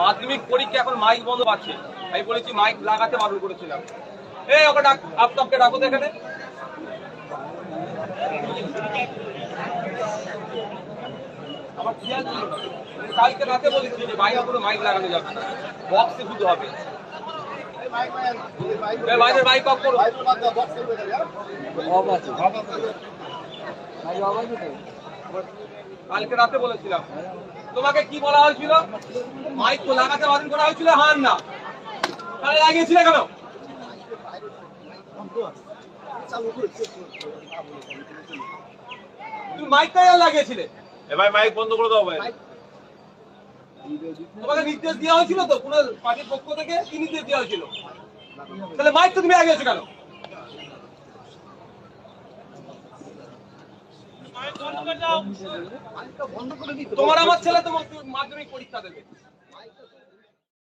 মাধ্যমিক পরীক্ষা এখন মাইক বন্ধ পাচ্ছে আমি বলেছি মাইক লাগাতে বারণ করেছিলাম। এই, ওকে ডাক আফতাবকে ডাকো ছিল। কালকে রাতে বলেছি যে মাইক লাগানো যাবে বক্সে শুধু হবে। বাইরের মাইক অফ করো। কালকে রাতে বলেছিলাম। তোমাকে কি বলা হয়েছিল? মাইক তো লাগাতে বারণ করা হয়েছিল হান না। তাহলে লাগিয়েছিলে কেন? তুমি মাইকটাই আর লাগিয়েছিলে। এ ভাই মাইক বন্ধ করে দাও ভাই। তোমাকে নির্দেশ দেওয়া হয়েছিল তো? কোন পার্টির পক্ষ থেকে কি নির্দেশ দেওয়া হয়েছিল? তাহলে মাইক তো তুমি লাগিয়েছো কেন? তোমার আমার ছেলে তোমার মাধ্যমিক পরীক্ষা দেবে।